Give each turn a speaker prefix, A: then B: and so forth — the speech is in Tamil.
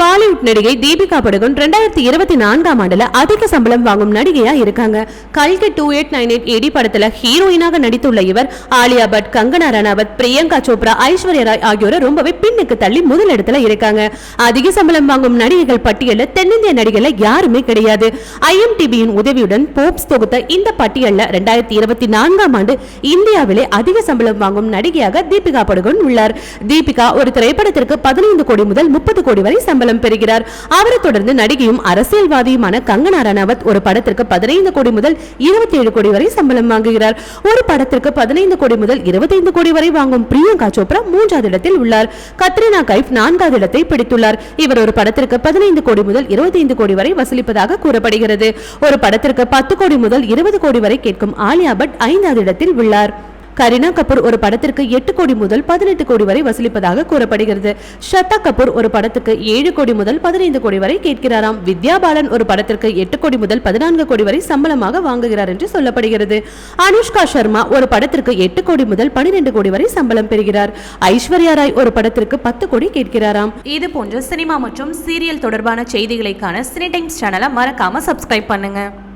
A: பாலிவுட் நடிகை தீபிகா படுகோன் ரெண்டாயிரத்தி இருபத்தி நான்காம் ஆண்டுல அதிக சம்பளம் வாங்கும் நடிகையா இருக்காங்க. கல்கி two eight nine eight AD படத்துல ஹீரோயினாக நடித்துள்ள இவர் ஆலியா பட் கங்கனா ரனாவத் பிரியங்கா சோப்ரா ஐஸ்வர்யா ராய் ஆகியோரை ரொம்பவே பின்னுக்கு தள்ளி முதலிடத்துல இருக்காங்க. அதிக சம்பளம் வாங்கும் நடிகைகள் பட்டியலில் தென்னிந்திய நடிகைல யாருமே கிடையாது. ஐஎம்டிபியின் உதவியுடன் போப்ஸ் தொகுத்த இந்த பட்டியல்ல ரெண்டாயிரத்தி இருபத்தி நான்காம் ஆண்டு இந்தியாவிலே அதிக சம்பளம் வாங்கும் நடிகையாக தீபிகா படுகோன் உள்ளார். தீபிகா ஒரு திரைப்படத்திற்கு பதினைந்து கோடி முதல் முப்பது கோடி வரை சம்பளம் சம்பளம் பெறுகிறார். அவரை தொடர்ந்து நடிகையும் அரசியல்வாதியுமான கங்கனா ரணாவத் ஒரு படத்திற்கு பதினைந்து கோடி முதல் இருபத்தி ஏழு கோடி வரை சம்பளம் வாங்குகிறார். ஒரு படத்திற்கு பதினைந்து கோடி முதல் இருபத்தைந்து கோடி வரை வாங்கும் பிரியங்கா சோப்ரா மூன்றாவது இடத்தில் உள்ளார். கத்ரினா கைஃப் நான்காவது இடத்தை பிடித்துள்ளார். இவர் ஒரு படத்திற்கு பதினைந்து கோடி முதல் இருபத்தைந்து கோடி வரை வசூலிப்பதாக கூறப்படுகிறது. ஒரு படத்திற்கு பத்து கோடி முதல் இருபது கோடி வரை கேட்கும் ஆலியா பட் ஐந்தாவது இடத்தில் உள்ளார். கரீனா கபூர் ஒரு படத்திற்கு எட்டு கோடி முதல் பதினெட்டு கோடி வரை வசூலிப்பதாக கூறப்படுகிறது. ஷர்தா கபூர் ஒரு படத்துக்கு ஏழு கோடி முதல் பதினைந்து கோடி வரை கேட்கிறாராம். வித்யா பாலன் ஒரு படத்திற்கு எட்டு கோடி முதல் பதினான்கு கோடி வரை சம்பளமாக வாங்குகிறார் என்று சொல்லப்படுகிறது. அனுஷ்கா சர்மா ஒரு படத்திற்கு எட்டு கோடி முதல் பனிரெண்டு கோடி வரை சம்பளம் பெறுகிறார். ஐஸ்வர்யா ராய் ஒரு படத்திற்கு பத்து கோடி கேட்கிறாராம்.
B: இது போன்ற சினிமா மற்றும் சீரியல் தொடர்பான செய்திகளைக்கான சினி டைம்ஸ் சேனலை மறக்காம சப்ஸ்கிரைப் பண்ணுங்க.